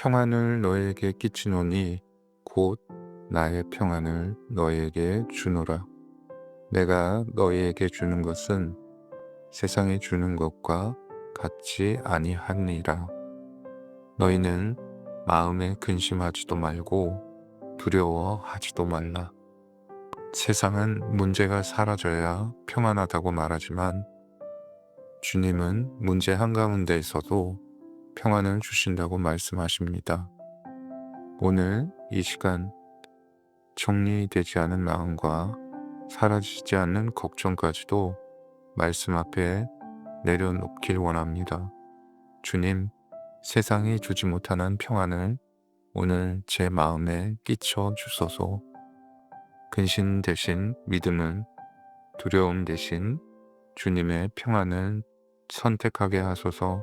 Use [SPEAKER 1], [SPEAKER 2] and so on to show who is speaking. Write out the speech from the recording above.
[SPEAKER 1] 평안을 너에게 끼치노니 곧 나의 평안을 너에게 주노라. 내가 너희에게 주는 것은 세상에 주는 것과 같지 아니하니라. 너희는 마음에 근심하지도 말고 두려워하지도 말라. 세상은 문제가 사라져야 평안하다고 말하지만 주님은 문제 한가운데에서도 평안을 주신다고 말씀하십니다. 오늘 이 시간 정리되지 않은 마음과 사라지지 않는 걱정까지도 말씀 앞에 내려놓길 원합니다. 주님, 세상이 주지 못하는 평안을 오늘 제 마음에 끼쳐 주소서. 근심 대신 믿음을, 두려움 대신 주님의 평안을 선택하게 하소서